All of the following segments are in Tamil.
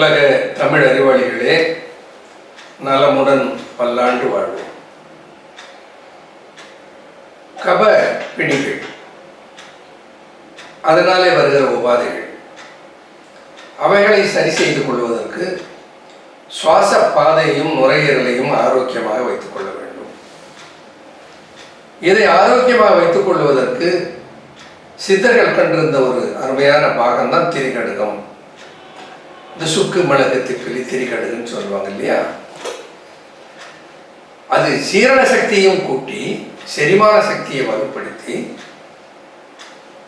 உலக தமிழ் அறிவாளிகளே நலமுடன் பல்லாண்டு வாழ்வோம். கப பிணிகள். அதனாலே வருகிற உபாதைகள். அவைகளை சரி செய்து கொள்வதற்கு சுவாச பாதையும் நுரையீரலையும் ஆரோக்கியமாக வைத்துக் கொள்ள வேண்டும். இதை ஆரோக்கியமாக வைத்துக் கொள்வதற்கு சித்தர்கள் கண்டிருந்த ஒரு அருமையான பாகம்தான் திரிகடுகம். இந்த சுக்கு மிளகு திப்பிலி திரிகடுன்னு சொல்லுவாங்க இல்லையா? அது சீரண சக்தியும் கூட்டி செரிமான சக்தியை வலுப்படுத்தி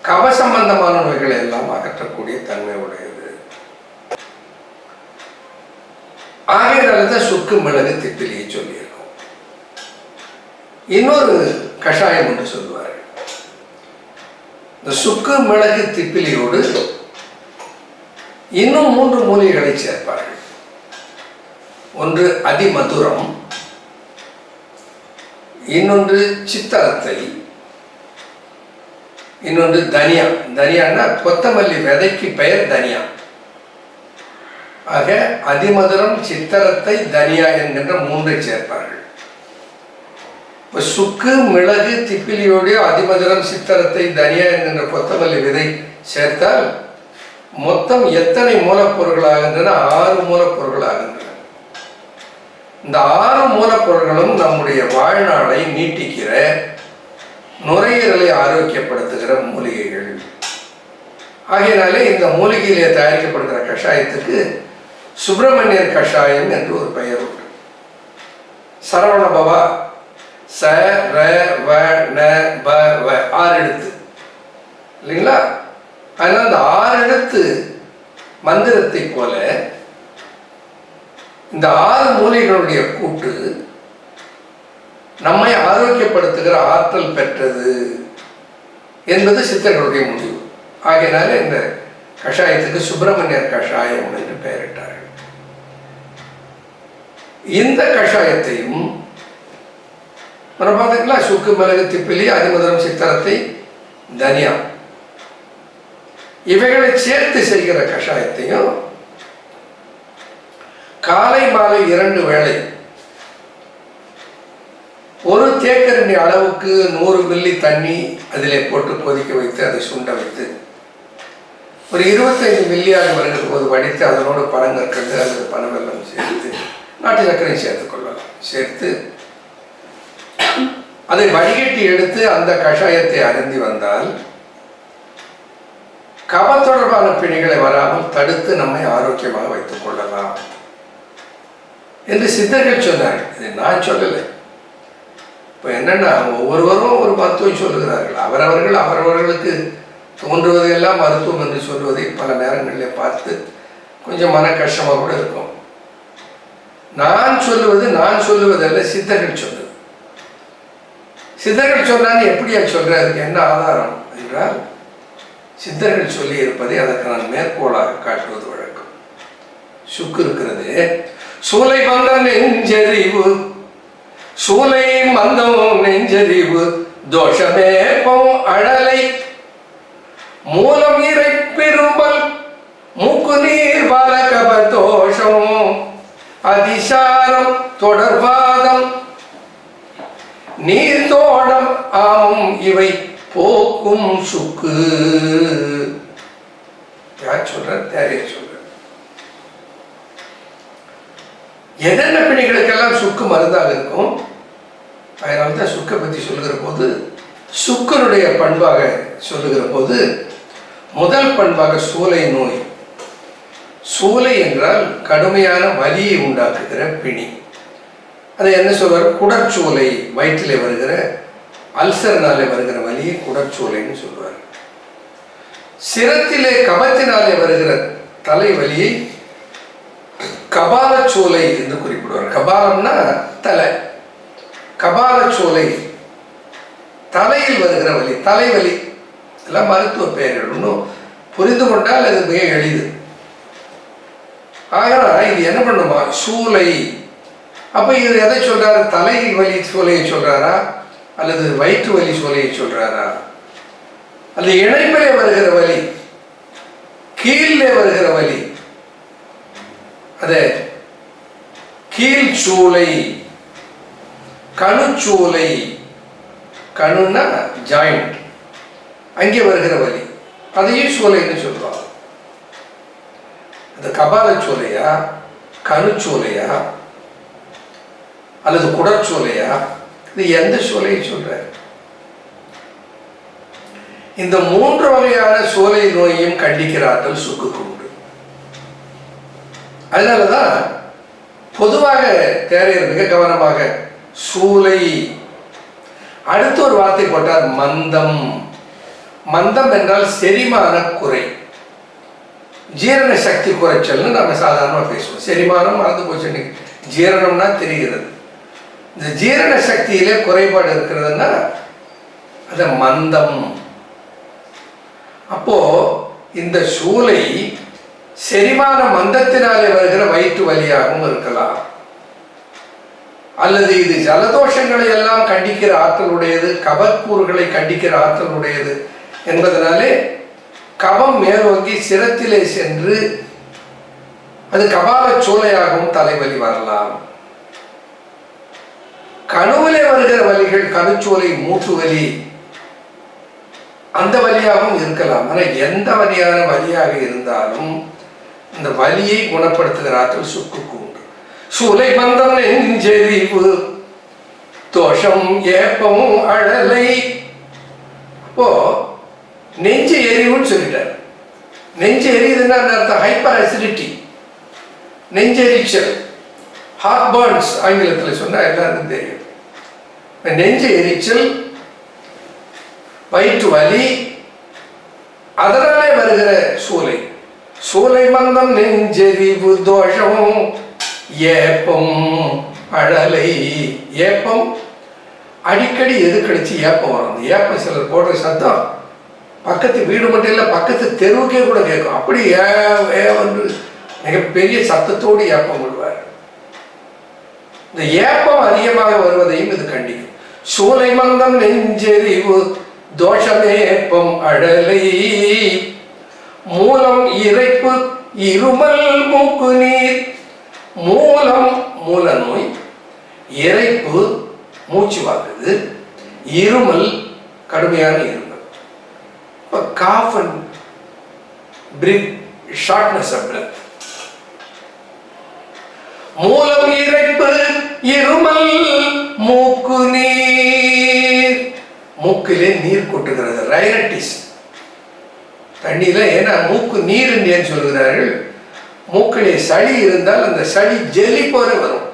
கவ சம்பந்தமான நோய்களை எல்லாம் அகற்றக்கூடிய தன்மை உடையது. ஆகையினால சுக்கு மிளகு திப்பிலியை சொல்லியிருக்கோம். இன்னொரு கஷாயம் என்று சொல்லுவார்கள் இந்த சுக்கு மிளகு திப்பிலியோடு இன்னும் மூன்று மூலிகைகளை சேர்ப்பார்கள். ஒன்று அதிமதுரம் இன்னொன்று சித்தரத்தை இன்னொன்று தனியா. தனியான்னா கொத்தமல்லி விதைக்கு பெயர் தனியா. ஆக அதிமதுரம் சித்தரத்தை தனியா என்கின்ற மூன்றை சேர்ப்பார்கள். இப்போ சுக்கு மிளகு திப்பிலியோடைய அதிமதுரம் சித்தரத்தை தனியா என்கின்ற கொத்தமல்லி விதை சேர்த்தால் மொத்தம் எத்தனை மூலப்பொருட்களாகின்றன ஆறு மூலப்பொருட்களாகின்றன இந்த ஆறு மூலப்பொருள்களும் நம்முடைய வாழ்நாளை நீட்டிக்கிற நுரையீரலை ஆரோக்கியப்படுத்துகிற மூலிகைகள். ஆகையினாலே இந்த மூலிகையிலே தயாரிக்கப்படுகிற கஷாயத்துக்கு சுப்பிரமணியர் கஷாயம் என்று ஒரு பெயர் உண்டு. சரவண பவா ச ர வ ந ப வ ஆறு எழுத்து. இல்லைங்களா? அதனால் அந்த ஆறு எழுத்து மந்திரத்தை போல இந்த ஆறு மூலிகளுடைய கூட்டு நம்மை ஆரோக்கியப்படுத்துகிற ஆற்றல் பெற்றது என்பது சித்தர்களுடைய முடிவு. ஆகையினால இந்த கஷாயத்துக்கு சுப்பிரமணியர் கஷாயம் என்று பெயரிட்டார்கள். இந்த கஷாயத்தையும் நம்ம பார்த்தீங்களா சுக்கு மிளகு திப்பிலி அதிமதுரம் சித்தரத்தை தனியா இவைகளை சேர்த்து செய்கிற கஷாயத்தையும் காலை மாலை இரண்டு வேளை ஒரு தேக்கரண்டி அளவுக்கு நூறு மில்லி தண்ணி அதிலே போட்டு கொதிக்க வைத்து அதை சுண்ட வைத்து ஒரு இருபத்தைந்து மில்லியாக வருகிற போது வடித்து அதனோடு பனங்கற்கண்டு அல்லது பனவெல்லம் சேர்த்து நாட்டு சர்க்கரை சேர்த்து கொள்ளலாம். சேர்த்து அதை வடிகட்டி எடுத்து அந்த கஷாயத்தை அருந்தி வந்தால் கப தொடர்பான பிணிகளை வராமல் தடுத்து நம்மை ஆரோக்கியமாக வைத்துக் கொள்ளலாம். என்று சித்தர்கள் சொன்னார்கள். இதை நான் சொல்லலை. இப்போ என்னென்னா ஒவ்வொருவரும் ஒரு மருத்துவம் சொல்லுகிறார்கள். அவரவர்கள் அவரவர்களுக்கு தோன்றுவதையெல்லாம் மருத்துவம் என்று சொல்வதை பல நேரங்களில் பார்த்து கொஞ்சம் மன கஷ்டமாக கூட இருக்கும். நான் சொல்லுவது நான் சொல்லுவதல்ல சித்தர்கள் சொல்லுது. சித்தர்கள் சொன்னான்னு எப்படியா சொல்கிறாருக்கு அதுக்கு என்ன ஆதாரம்? என்றால் சித்தர்கள் சொல்லி இருப்பதை அதற்கு நான் மேற்கோளாக காட்டுவது வழக்கம். சுக்கு இருக்கிறது. சூலை வந்த நெஞ்சறிவு. சூலை மந்தம் நெஞ்சறிவு. தோஷமே அழலை. மூலம் இறை பெரும்பல். மூக்கு நீர் வலகப தோஷம். அதிசாரம் தொடர்பாதம் நீர் தோடம் ஆமும் இவை போக்கும் சுக்கு. யார் சொல்ற தேரைய சொல்ற என்னென்ன பிணிகளுக்கெல்லாம் சுக்கு மருந்தாக இருக்கும்? அதனால தான் சுக்கை பற்றி சொல்லுகிற போது சுக்கனுடைய பண்பாக சொல்லுகிற போது முதல் பண்பாக சூளை நோய். சூளை என்றால் கடுமையான வலியை உண்டாக்குகிற பிணி. அதை என்ன சொல்வார்? குடற்சூலை வயிற்றிலே வருகிற அல்சர்னாலே வருகிற வலியை குடற்சூலைன்னு சொல்றாரு. சிரத்திலே கபத்தினாலே வருகிற தலைவலியை கபாலச்சோலை என்று குறிப்பிடுவார். கபாலம்னா தலை. கபாலச்சோலை தலையில் வருகிற வலி தலைவலி. எல்லாம் மருத்துவ பெயர்கள். இன்னும் புரிந்து கொண்டால் அது மிக எளிது. ஆகனா இது என்ன பண்ணுமா? சூலை அப்போ இது எதை சொல்றாரு? தலை வலி சூலையை சொல்றாரா? அல்லது வயிற்று வலி சோலையை சொல்றாரா? அந்த இணைப்பிலே வருகிற வலி கீழே வருகிற வலி அது சூளை கணுச்சூளை கணுன்னா ஜாயிண்ட் அங்கே வருகிற வலி. அதையும் சூளைன்னு சொல்றோம். அந்த கபால சூளையா கணுச்சூளையா அல்லது குடச்சூளையா இது எந்த சோலையை சொல்கிறார் இந்த மூன்று வகையான சோலை நோயையும் கண்டிக்கிறார்கள் சுக்குக்கு உண்டு. அதனாலதான் பொதுவாக தேரையர் மிக கவனமாக சூளை அடுத்து ஒரு வார்த்தை போட்டார் மந்தம். மந்தம் என்றால் செரிமான குறை. ஜீரண சக்தி குறைச்சல்னு நம்ம சாதாரணமாக பேசுவோம். செரிமானம் மறந்து போச்சு ஜீரணம்னா தெரிகிறது. இந்த ஜீரண சக்தியிலே குறைபாடு இருக்கிறதுன்னா அது மந்தம். அப்போ இந்த சூளை செரிமான மந்தத்தினாலே வருகிற வயிற்று வலியாகவும் இருக்கலாம். அல்லது இது ஜலதோஷங்களை எல்லாம் கண்டிக்கிற ஆற்றலுடையது கபக்கூறுகளை கண்டிக்கிற ஆற்றலுடையது என்பதனாலே கபம் மேலோங்கி சிரத்திலே சென்று அது கபால சூளையாகவும் தலைவலி வரலாம். கணுவிலே வருகிற வலிகள் கணுச்சூளை மூட்டு வலி அந்த வலியாகவும் இருக்கலாம். ஆனால் எந்த வலியான வலியாக இருந்தாலும் இந்த வலியை குணப்படுத்துகிற ஆற்றல் சுக்குக்கு உண்டு. சூலை பந்தம் நெஞ்செறிவு தோஷம் ஏப்பமும் அழலை. இப்போ நெஞ்சு எரிவுன்னு சொல்லிட்டார். நெஞ்சு எரியுதுன்னா அந்த அர்த்தம்? ஹைப்பர் அசிடிட்டி நெஞ்செரிச்சல். ஹார்ட் பர்ன்ஸ் ஆங்கிலத்தில் சொன்னால் எல்லாருக்கும் தெரியும். நெஞ்சு எரிச்சல் வயிற்று வலி அதனாலே வருகிற சூலை. சூலை மந்தம் நெஞ்செறிவு தோஷம் ஏப்பம் அழலை ஏப்பம்? அடிக்கடி எது கடிச்சு ஏப்பம் வரும். அந்த ஏப்பம் சிலர் போடுற சத்தம் பக்கத்து வீடு மட்டும் இல்லை பக்கத்து தெருவுக்கே கூட கேட்கும். அப்படி ஏ ஏ வந்து மிகப்பெரிய சத்தத்தோடு ஏப்பம் விடுவார். இந்த ஏப்பம் அதிகமாக வருவதையும் இது கண்டிக்கும். சூலை மந்தம் நெஞ்செறிவு தோஷமேப்பம் அழலை. மூலம் இறைப்பு இருமல் மூக்கு நீர். மூலம் மூல நோய் இறைப்பு மூச்சு வாங்குது. இருமல் கடுமையான இருமல். இப்போ cough and breath shortness of மூலம் இறைப்பு மூக்கிலே நீர் கொட்டுகிறது. ரைனட்டிஸ் தண்ணியில் ஏன்னா மூக்கு நீர் என்று சொல்கிறார்கள். மூக்கிலே சளி இருந்தால் அந்த சளி ஜெலி போல வரும்.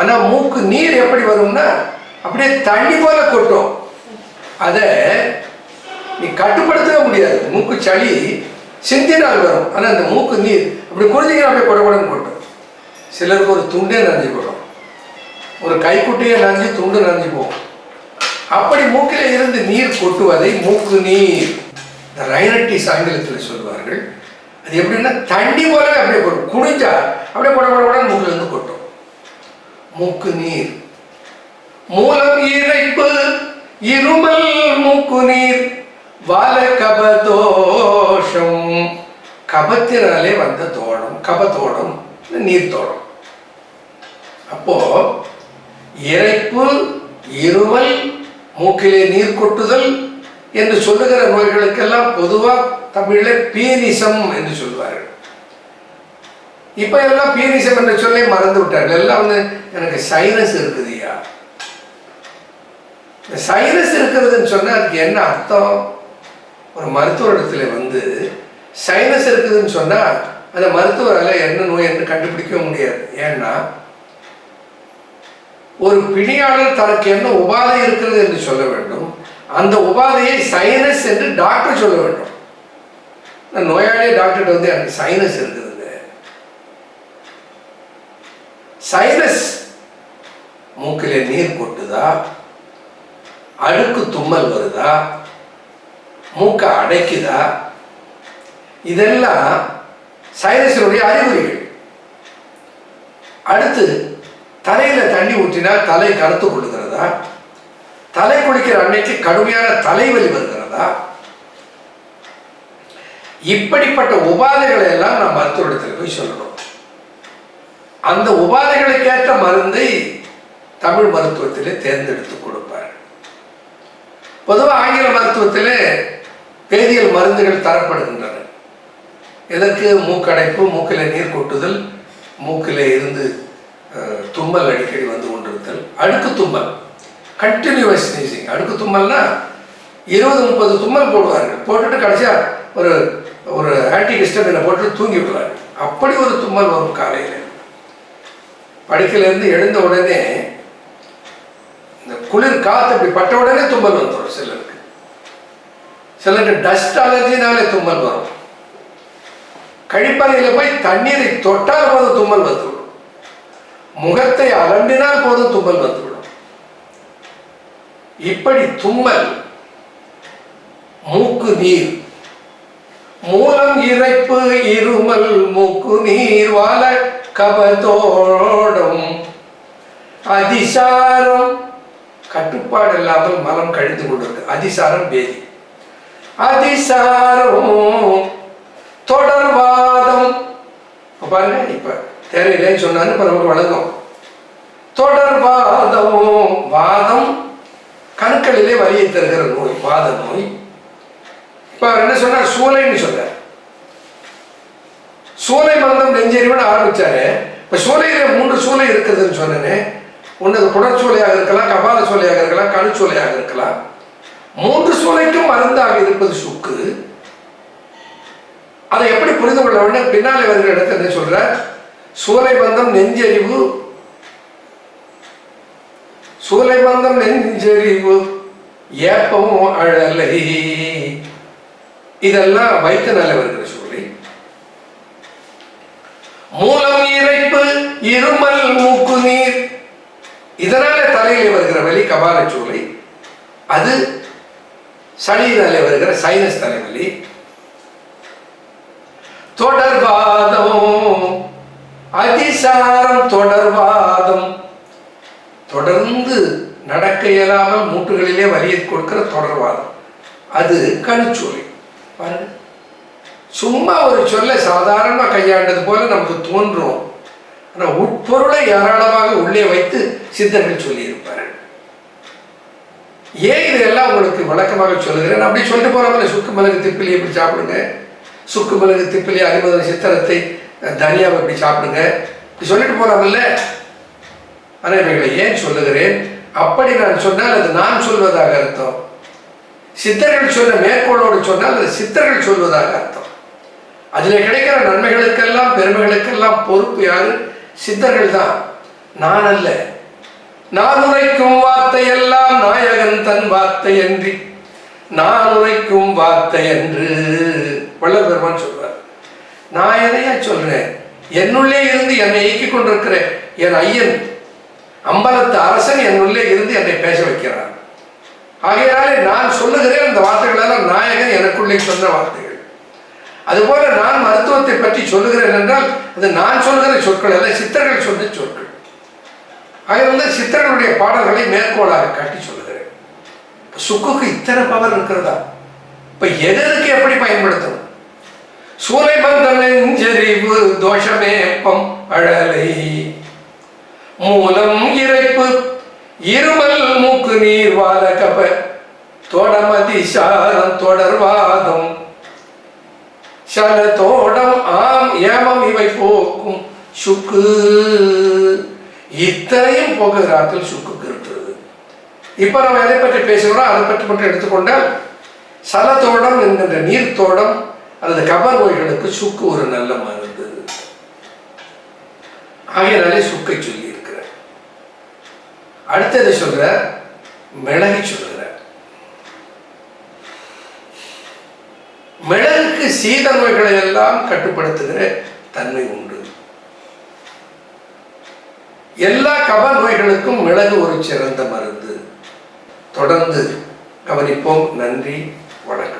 ஆனால் மூக்கு நீர் எப்படி வரும்னா அப்படியே தண்ணி போல கொட்டும். அதை நீ கட்டுப்படுத்தவே முடியாது. மூக்கு சளி சிந்தினால் வரும். ஆனால் அந்த மூக்கு நீர் அப்படி குறைஞ்சிக்கிற அப்படியே குடகுடன்னு கொட்டும். சிலருக்கு ஒரு துண்டே நனைஞ்சு போடும் ஒரு கைக்குட்டையே நனைஞ்சு துண்டு நனைஞ்சு போகும். அப்படி மூக்கில் இருந்து நீர் கொட்டுவதை மூக்கு நீர். இந்த ரைனட்டிஸ் ஆங்கிலத்தில் சொல்வார்கள். அது எப்படின்னா தண்ணி போலவே அப்படியே கொட்டும். குடிஞ்சா அப்படியே கொட கொட கொட மூக்குல இருந்து கொட்டும். மூக்கு நீர். மூலம் இறைப்பு இருமல் மூக்கு நீர். வால கபதோஷம். கபத்தினாலே வந்த தோடம். கபத்தோடம் நீர் தோடம். அப்போ இறைப்பு இருமல் மூக்கிலே நீர் கொட்டுதல் என்று சொல்லுகிற நோய்களுக்கெல்லாம் பொதுவாக தமிழில் பீனிசம் என்று சொல்வார்கள். இப்போ எல்லாம் பீனிசம் என்ற சொல்லி மறந்து விட்டார்கள். எல்லாம் வந்து எனக்கு சைனஸ் இருக்குதுயா சைனஸ் இருக்கிறதுன்னு சொன்னா அதுக்கு என்ன அர்த்தம்? ஒரு மருத்துவ இடத்துல வந்து சைனஸ் இருக்குதுன்னு சொன்னா அந்த மருத்துவரால் என்ன நோய் என்று கண்டுபிடிக்கவும் முடியாது. ஏன்னா ஒரு பிணியாளர் தனக்கு என்ன உபாதை இருக்கிறது என்று சொல்ல வேண்டும். அந்த உபாதையை சைனஸ் என்று டாக்டர் சொல்ல வேண்டும். இந்த நோயாளி டாக்டர் வந்து எனக்கு சைனஸ் இருக்குதுங்க சைனஸ் மூக்கிலே நீர் கொட்டுதா? அழுக்கு தும்மல் வருதா? மூக்கை அடைக்குதா? இதெல்லாம் சைனஸினுடைய அறிகுறிகள். அடுத்து தலையில தண்ணி ஊற்றினால் தலை கருத்து கொள்ளுகிறதா? தலை குளிக்கிற அன்னைக்கு கடுமையான தலைவலி வருகிறதா? இப்படிப்பட்ட உபாதைகளை எல்லாம் நாம் மருத்துவத்தில் போய் சொல்லணும். அந்த உபாதைகளுக்கேற்ற மருந்தை தமிழ் மருத்துவத்திலே தேர்ந்தெடுத்து கொடுப்பார். பொதுவாக ஆங்கில மருத்துவத்திலே வேதியியல் மருந்துகள் தரப்படுகின்றன. எதற்கு? மூக்கடைப்பு மூக்கில் நீர் கொட்டுதல் மூக்கில் இருந்து தும்மல் அடிக்கடி வந்து கொண்டிருத்தல். அடுக்கு தும்மல். கண்டினியூவஸ் ஸ்னீசிங் அடுக்கு தும்மல்னா இருபது முப்பது தும்மல் போடுவார்கள். போட்டுட்டு கடைசியாக ஒரு ஒரு ஆன்டிகிஸ்டமினை போட்டு தூங்கி விடுவார் அப்படி ஒரு தும்மல் வரும் காலையில். படுக்கையிலேருந்து எழுந்த உடனே இந்த குளிர் காற்று அப்படி பட்ட உடனே தும்மல் வந்துடும் சிலருக்கு. சிலருக்கு டஸ்ட் அலர்ஜினாலே தும்மல் வரும். கழிப்பறையில் போய் தண்ணீரை தொட்டால் போது தும்மல் வந்துவிடும் முகத்தை அலம்பினால் போதும் தும்மல் வந்துவிடும். இப்படி தும்மல் மூக்கு நீர் மூலம் இறைப்பு இருமல் மூக்கு நீர் வாழ கபதோடும் அதிசாரம் கட்டுப்பாடு இல்லாமல் மலம் கழிந்து கொண்டிருக்கு. அதிசாரம் பேதி அதிசாரம் தொடர்வாதம். பாருங்க இப்ப தேவையில்லைன்னு சொன்னாரு இப்ப நமக்கு வழங்கும் தொடர்வாதம் வாதம் கணுக்களிலே வலியை தருகிற நோய் வாத நோய். இப்ப அவர் என்ன சொன்னார்? சூளைன்னு சொன்னார். சூளை மந்தம் நெஞ்செறிவுன்னு ஆரம்பிச்சாரு. இப்ப சூளையில மூன்று சூளை இருக்குதுன்னு சொன்னேனே. ஒன்று அது குடற்சூளையாக இருக்கலாம் கபால சூளையாக இருக்கலாம் கணுச்சூளையாக இருக்கலாம். மூன்று சூளைக்கும் மருந்தாக இருப்பது சுக்கு. அதை எப்படி புரிந்து கொள்ள வேண்டும்? பின்னாலே வருகிற இடத்துல என்ன சொல்றார்? சூலை பந்தம் நெஞ்செறிவு. சூளை பந்தம் நெஞ்செறிவு. ஏப்பம் அழலை. இதெல்லாம் வயிற்றுனால வருகிற சூழலை. மூலம் இறைப்பு இருமல் மூக்கு நீர். இதனால தலையில வருகிற வலி கபால சூளை அது சளியினால வருகிற சைனஸ் தலைவலி. தொடர்பாதமும் அதிசாரம் தொடர்வாதம். தொடர்ந்து நடக்க இயலாமல் மூட்டுகளிலே வலியை கொடுக்கிற தொடர்வாதம் அது கணுச்சொலி பாருங்க. சும்மா ஒரு சொல்லை சாதாரணமாக கையாண்டது போல நமக்கு தோன்றும். ஆனால் உட்பொருளை ஏராளமாக உள்ளே வைத்து சித்தர்கள் சொல்லியிருப்பார்கள். ஏன் இதெல்லாம் உங்களுக்கு வழக்கமாக சொல்லுகிறேன்? அப்படி சொல்லிட்டு போறாமல் சுக்கு மிளகு திப்பிலி இப்படி சாப்பிடுங்க? சுக்கு மிளகு திப்பிலி அரிமதன சித்திரத்தை தனியாவை இப்படி சாப்பிடுங்க. இப்படி சொல்லிட்டு போறாமல்ல ஆனால் இவைகளை ஏன் சொல்லுகிறேன்? அப்படி நான் சொன்னால் அது நான் சொல்வதாக அர்த்தம். சித்தர்கள் சொன்ன மேற்கோளோடு சொன்னால் அது சித்தர்கள் சொல்வதாக அர்த்தம். அதில் கிடைக்கிற நன்மைகளுக்கெல்லாம் பெருமைகளுக்கெல்லாம் பொறுப்பு யாரு? சித்தர்கள் தான். நான் அல்ல. நான் உரைக்கும் வார்த்தை எல்லாம் நாயகன் தன் வார்த்தை என்று நான் உரைக்கும் வார்த்தை என்று வள்ளல் பெருமான் சொல்வார். நான் எதையா சொல்றேன்? என்னுள்ளே இருந்து என்னை இயக்கிக் கொண்டிருக்கிற என் ஐயன் அம்பலத்து அரசன் என்னுள்ளே இருந்து என்னை பேச வைக்கிறான் ஆகையினாலே நான் சொல்லுகிறேன் அந்த வார்த்தைகள் எல்லாம் நாயகன் எனக்குள்ளே சொன்ன வார்த்தைகள். அதுபோல நான் மருத்துவத்தை பற்றி சொல்லுகிறேன் என்றால் அது நான் சொல்லுகிற சொற்கள் அல்ல சித்தர்கள் சொன்ன சொற்கள். ஆகையால சித்தர்களுடைய பாடல்களை மேற்கோளாக காட்டி சொல்லுகிறேன். சுக்குக்கு இத்தனை பவர் இருக்கிறதா? இப்ப எதற்கு எப்படி பயன்படுத்தணும்? சூலைபந்த நெஞ்செறிவு தோஷமேப்பம் அழலை. மூலம் இறைப்பு இருமல் மூக்கு நீர் வாலகப கப. சாரம் தொடர்வாதம். சல தோடம் ஆம் ஏமம் இவை போக்கும் சுக்கு. இத்தனையும் போக்குகிற ஆற்றல் சுக்குக்கு இருக்கிறது இப்ப நம்ம எதை பற்றி பேசுகிறோம்? அதை பற்றி மட்டும் எடுத்துக்கொண்டால் சலத்தோடம் என்கின்ற நீர்த்தோடம் அல்லது கப நோய்களுக்கு சுக்கு ஒரு நல்ல மருந்து. ஆகையினாலே சுக்கை சொல்லி இருக்கிறார் அடுத்தது சொல்ற மிளகை சொல்கிறார் மிளகுக்கு சீத நோய்களை எல்லாம் கட்டுப்படுத்துகிற தன்மை உண்டு. எல்லா கப நோய்களுக்கும் மிளகு ஒரு சிறந்த மருந்து. தொடர்ந்து கவனிப்போம். நன்றி. வணக்கம்.